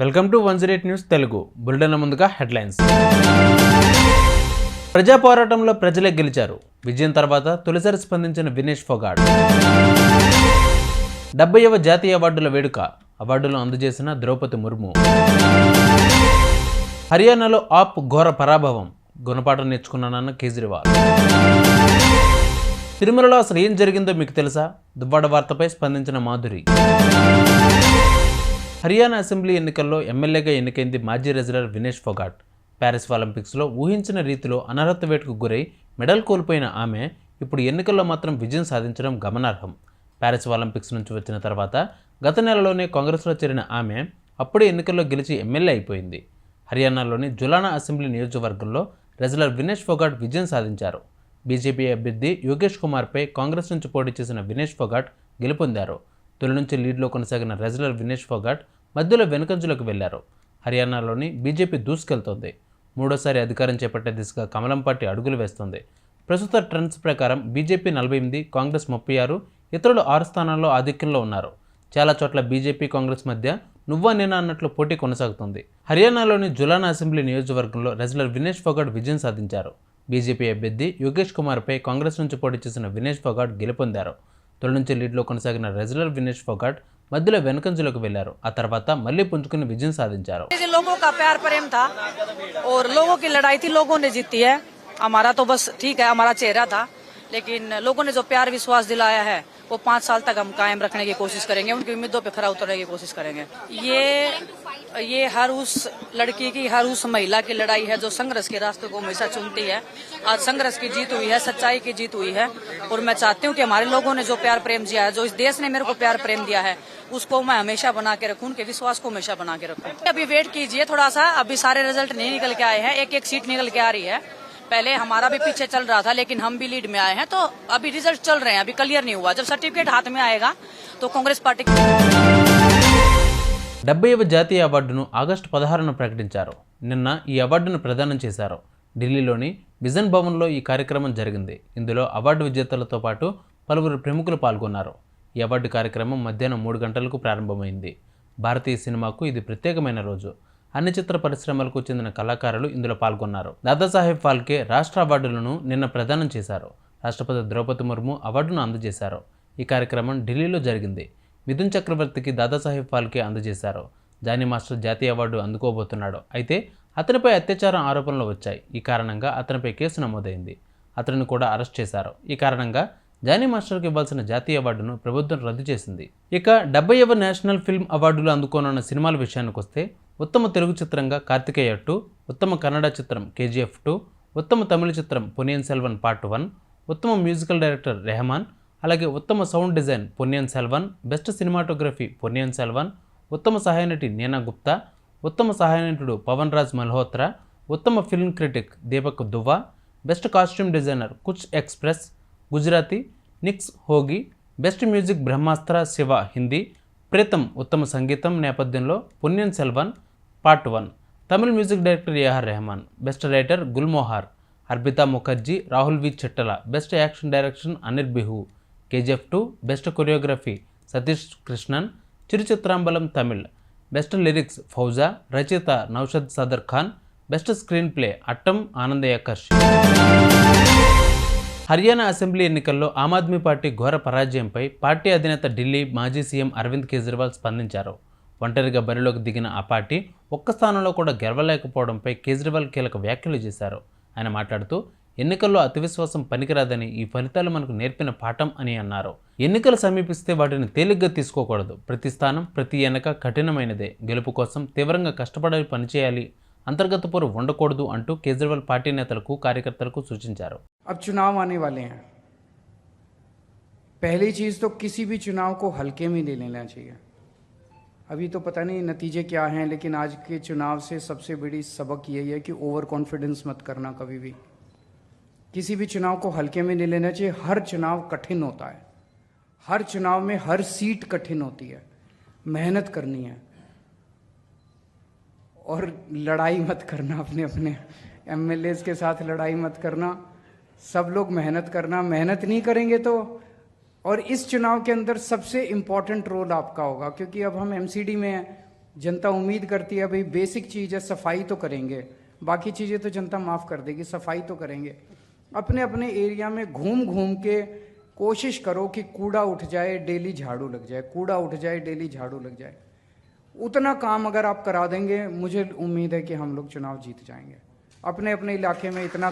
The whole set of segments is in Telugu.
Welcome to one zero eight news Telugu. Bulletin ముందుగా హెడ్లైన్స్. ప్రజా పోరాటంలో ప్రజలే గెలిచారు. విజయం తర్వాత తొలిసారి స్పందించిన వినేష్ ఫొగాడ్ డెబ్బైవ జాతీయ అవార్డుల వేడుక. అవార్డులు అందజేసిన ద్రౌపది ముర్ము. హర్యానాలో ఆప్ ఘోర పరాభవం. గుణపాఠం నేర్చుకున్నానన్న కేజ్రీవాల్. తిరుమలలో అసలు ఏం జరిగిందో మీకు తెలుసా? దువ్వాడ వార్తపై స్పందించిన మాధురి. హర్యానా అసెంబ్లీ ఎన్నికల్లో ఎమ్మెల్యేగా ఎన్నికైంది మాజీ రెజ్లర్ వినేష్ ఫొగాట్. ప్యారిస్ ఒలింపిక్స్లో ఊహించిన రీతిలో అనర్హత వేటుకు గురై మెడల్ కోల్పోయిన ఆమె ఇప్పుడు ఎన్నికల్లో మాత్రం విజయం సాధించడం గమనార్హం. ప్యారిస్ ఒలింపిక్స్ నుంచి వచ్చిన తర్వాత గత నెలలోనే కాంగ్రెస్లో చేరిన ఆమె అప్పుడే ఎన్నికల్లో గెలిచి ఎమ్మెల్యే అయిపోయింది. హర్యానాలోని జులానా అసెంబ్లీ నియోజకవర్గంలో రెజ్లర్ వినేష్ ఫొగాట్ విజయం సాధించారు. బీజేపీ అభ్యర్థి యోగేష్ కుమార్పై కాంగ్రెస్ నుంచి పోటీ చేసిన వినేష్ ఫొగాట్ గెలుపొందారు. తొలి నుంచి లీడ్లో కొనసాగిన రెజ్లర్ వినేష్ ఫొగాట్ మధ్యలో వెనుకంజులకు వెళ్ళారు హర్యానాలోని బీజేపీ దూసుకెళ్తోంది. మూడోసారి అధికారం చేపట్టే దిశగా కమలం పార్టీ అడుగులు వేస్తోంది. ప్రస్తుత ట్రెండ్స్ ప్రకారం బీజేపీ నలభై ఎనిమిది కాంగ్రెస్ ముప్పై ఆరు ఇతరులు ఆరు స్థానాల్లో ఆధిక్యంలో ఉన్నారు. చాలా చోట్ల బీజేపీ కాంగ్రెస్ మధ్య నువ్వా నేనా అన్నట్లు పోటీ కొనసాగుతుంది. హర్యానాలోని జులానా అసెంబ్లీ నియోజకవర్గంలో రెజ్లర్ వినేష్ ఫోగట్ విజయం సాధించారు. బీజేపీ అభ్యర్థి యోగేష్ కుమార్పై కాంగ్రెస్ నుంచి పోటీ చేసిన వినేష్ ఫొగాట్ గెలుపొందారు. తొలి నుంచి లీడ్లో కొనసాగిన రెజ్లర్ వినేష్ ఫొగాట్ మధ్యలో వెనుకంజులకు వెళ్లారు ఆ తర్వాత మళ్లీ పుంజుకుని విజయం సాధించారు जिन लोगों का प्यार प्रेम था और लोगों की लड़ाई थी लोगों ने जीती है हमारा तो बस ठीक है हमारा चेहरा था लेकिन लोगों ने जो प्यार विश्वास दिलाया है वो पाँच साल तक हम कायम रखने की कोशिश करेंगे, उनकी उम्मीदों पर खरा उतरने की कोशिश करेंगे। ये ये हर उस लड़की की, हर उस महिला की लड़ाई है जो संघर्ष के रास्ते को हमेशा चुनती है। आज संघर्ष की जीत हुई है, सच्चाई की जीत हुई है, और मैं चाहती हूँ कि हमारे लोगों ने जो प्यार प्रेम दिया है, जो इस देश ने मेरे को प्यार प्रेम दिया है, उसको मैं हमेशा बना के रखूँ, उनके विश्वास को हमेशा बना के रखूँ। अभी वेट कीजिए थोड़ा सा, अभी सारे रिज़ल्ट नहीं निकल के आए हैं एक एक सीट निकल के आ रही है। पहले हमारा भी पीछे चल रहा था लेकिन हम भी लीड में आए हैं तो अभी रिजल्ट चल रहे हैं अभी क्लियर नहीं हुआ जब सर्टिफिकेट हाथ में आएगा तो कांग्रेस पार्टी డెబ్బైవ జాతీయ అవార్డును ఆగస్టు పదహారున ప్రకటించారు నిన్న ఈ అవార్డును ప్రదానం చేశారు ఢిల్లీలోని విజన్ భవన్లో ఈ కార్యక్రమం జరిగింది ఇందులో అవార్డు విజేతలతో పాటు పలువురు ప్రముఖులు పాల్గొన్నారు ఈ అవార్డు కార్యక్రమం మధ్యాహ్నం మూడు గంటలకు ప్రారంభమైంది భారతీయ సినిమాకు ఇది ప్రత్యేకమైన రోజు అన్ని చిత్ర పరిశ్రమలకు చెందిన కళాకారులు ఇందులో పాల్గొన్నారు. దాదాసాహెబ్ ఫాల్కే రాష్ట్ర అవార్డులను నిన్న ప్రదానం చేశారు. రాష్ట్రపతి ద్రౌపది ముర్ము అవార్డును అందజేశారు. ఈ కార్యక్రమం ఢిల్లీలో జరిగింది. మిథున్ చక్రవర్తికి దాదాసాహెబ్ ఫాల్కే అందజేశారు. జానీ మాస్టర్ జాతీయ అవార్డు అందుకోబోతున్నాడు. అయితే అతనిపై అత్యాచారం ఆరోపణలు వచ్చాయి. ఈ కారణంగా అతనిపై కేసు నమోదైంది. అతనిని కూడా అరెస్ట్ చేశారు. ఈ కారణంగా జానీ మాస్టర్కి ఇవ్వాల్సిన జాతీయ అవార్డును ప్రభుత్వం రద్దు చేసింది. ఇక డెబ్బైవ నేషనల్ ఫిల్మ్ అవార్డులు అందుకోనున్న సినిమాల విషయానికి వస్తే ఉత్తమ తెలుగు చిత్రంగా కార్తికేయ టూ ఉత్తమ కన్నడ చిత్రం కేజీఎఫ్ టూ ఉత్తమ తమిళ చిత్రం పొనియన్ సెల్వన్ పార్ట్ వన్ ఉత్తమ మ్యూజికల్ డైరెక్టర్ రెహమాన్ అలాగే ఉత్తమ sound design Ponniyin Selvan best cinematography Ponniyin Selvan ఉత్తమ సహాయ నటి నీనా గుప్తా ఉత్తమ సహాయ నటుడు పవన్ రాజ్ మల్హోత్రా ఉత్తమ film critic Deepak Dua best costume designer Kutch express Gujarati నిక్స్ హోగి బెస్ట్ మ్యూజిక్ బ్రహ్మాస్త్ర శివ హిందీ ప్రీతం ఉత్తమ సంగీతం నేపథ్యంలో Ponniyin Selvan part one. Tamil music director AR Rahman best writer Gulmohar Arpita Mukherjee Rahul V Chittella best action direction అనిర్ Bihu KGF two best choreography Satish Krishnan Thiruchitrambalam Tamil best lyrics Fauja రచయిత Naushad Sadar Khan best screenplay Aattam ఆనందయకర్ష్ హర్యానా అసెంబ్లీ ఎన్నికల్లో ఆమ్ ఆద్మీ పార్టీ ఘోర పరాజయంపై పార్టీ అధినేత ఢిల్లీ మాజీ సీఎం అరవింద్ కేజ్రీవాల్ స్పందించారు. ఒంటరిగా బరిలోకి దిగిన ఆ పార్టీ ఒక్క స్థానంలో కూడా గెలవలేకపోవడంపై కేజ్రీవాల్ కీలక వ్యాఖ్యలు చేశారు ఆయన మాట్లాడుతూ ఎన్నికల్లో అతివిశ్వాసం పనికిరాదని ఈ ఫలితాలు మనకు నేర్పిన పాఠం అని అన్నారు ఎన్నికలు సమీపిస్తే వాటిని తేలిగ్గా తీసుకోకూడదు ప్రతి స్థానం ప్రతి ఎన్నిక కఠినమైనదే గెలుపు కోసం తీవ్రంగా కష్టపడి పనిచేయాలి అంతర్గత పోరు ఉండకూడదు అంటూ కేజ్రీవాల్ పార్టీ నేతలకు కార్యకర్తలకు సూచించారు अब चुनाव आने वाले हैं पहली चीज तो किसी भी चुनाव को हल्के में नहीं लेना चाहिए अभी तो पता नहीं नतीजे क्या हैं, लेकिन आज के चुनाव से सबसे बड़ी सबक यही है कि ओवर कॉन्फिडेंस मत करना कभी भी। किसी भी चुनाव को हल्के में नहीं लेना चाहिए, हर चुनाव कठिन होता है। हर चुनाव में हर सीट कठिन होती है। मेहनत करनी है। और लड़ाई मत करना अपने अपने। एम के साथ लड़ाई मत करना। सब लोग मेहनत करना। मेहनत नहीं करेंगे तो और इस चुनाव के अंदर सबसे इम्पोर्टेंट रोल आपका होगा, क्योंकि अब हम एमसीडी में हैं जनता उम्मीद करती है भाई बेसिक चीज़ है, सफ़ाई तो करेंगे। बाकी चीज़ें तो जनता माफ़ कर देगी, सफ़ाई तो करेंगे। अपने अपने एरिया में घूम घूम के कोशिश करो कि कूड़ा उठ जाए, डेली झाड़ू लग जाए। कूड़ा उठ जाए, डेली झाड़ू लग जाए। उतना काम अगर आप करा देंगे, मुझे उम्मीद है कि हम लोग चुनाव जीत जाएँगे। अपने अपने इलाके में इतना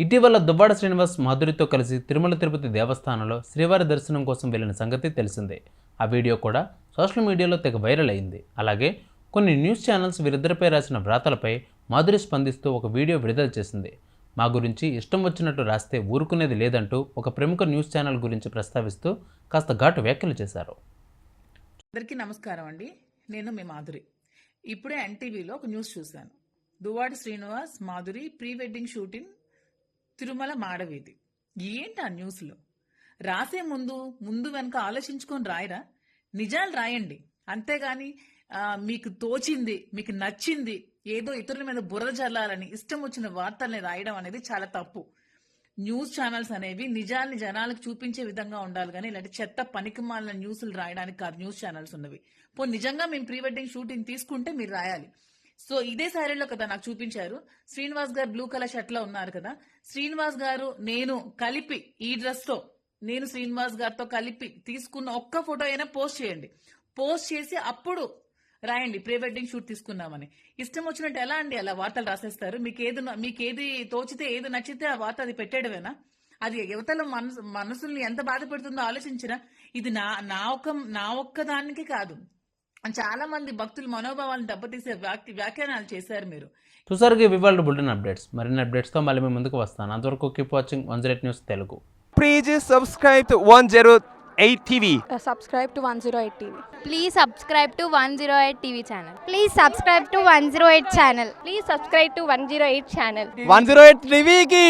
ఇటీవల దువ్వాడ శ్రీనివాస్ మాధురితో కలిసి తిరుమల తిరుపతి దేవస్థానంలో శ్రీవారి దర్శనం కోసం వెళ్ళిన సంగతి తెలిసిందే. ఆ వీడియో కూడా సోషల్ మీడియాలో తెగ వైరల్ అయింది. అలాగే కొన్ని న్యూస్ ఛానల్స్ వీరిద్దరిపై రాసిన వ్రాతలపై మాధురి స్పందిస్తూ ఒక వీడియో విడుదల చేసింది. మా గురించి ఇష్టం వచ్చినట్టు రాస్తే ఊరుకునేది లేదంటూ ఒక ప్రముఖ న్యూస్ ఛానల్ గురించి ప్రస్తావిస్తూ కాస్త ఘాటు వ్యాఖ్యలు చేశారు. అందరికీ నమస్కారం అండి. నేను మీ మాధురి. ఇప్పుడే ఎన్టీవీలో ఒక న్యూస్ చూశాను. Duvvada Srinivas Madhuri pre wedding shooting Tirumala మాడవీధి. ఏంటి ఆ న్యూస్లో? రాసే ముందు ముందు వెనక ఆలోచించుకొని రాయరా? నిజాలు రాయండి. అంతేగాని మీకు తోచింది మీకు నచ్చింది ఏదో ఇతరుల మీద బుర్ర జల్లాలని ఇష్టం వచ్చిన వార్తల్ని రాయడం అనేది చాలా తప్పు. న్యూస్ ఛానల్స్ అనేవి నిజాల్ని జనాలకు చూపించే విధంగా ఉండాలి కానీ ఇలాంటి చెత్త పనికిమాలిన న్యూస్లు రాయడానికి కాదు న్యూస్ ఛానల్స్ ఉన్నవి. పో నిజంగా మేము ప్రీ వెడ్డింగ్ షూటింగ్ తీసుకుంటే మీరు రాయాలి. సో ఇదే శారీలో కదా నాకు చూపించారు. శ్రీనివాస్ గారు బ్లూ కలర్ షర్ట్లో ఉన్నారు కదా. శ్రీనివాస్ గారు నేను కలిపి ఈ డ్రెస్తో నేను శ్రీనివాస్ గారితో కలిపి తీసుకున్న ఒక్క ఫోటో అయినా పోస్ట్ చేయండి. పోస్ట్ చేసి అప్పుడు రాయండి ప్రీ వెడ్డింగ్ షూట్ తీసుకున్నామని ఇష్టం వచ్చినట్టు ఎలా అండి అలా వార్తలు రాసేస్తారు? మీకు ఏది మీకు ఏది తోచితే ఏది నచ్చితే ఆ వార్త అది పెట్టేయడమేనా? అది యువతల మనసు మనసుల్ని ఎంత బాధ పెడుతుందో ఆలోచించినా ఇది నా నా ఒక్క నా ఒక్క దానికి కాదు. చాలా మంది భక్తుల మనోభావాలను దెబ్బతీసే వ్యాఖ్య వ్యాఖ్యానాలు చేశారు మీరు. చూసారు ఇవ్వాలి బుల్టన్ అప్డేట్స్. మరిన్ని అప్డేట్స్తో మళ్ళీ మేము ముందుకు వస్తాను. అంతవరకు keep watching one zero news Telugu. Please subscribe to one zero eight TV subscribe to one zero eight TV please subscribe to one zero eight TV channel please subscribe to one zero eight channel please subscribe to one zero eight channel one zero eight టీవీకి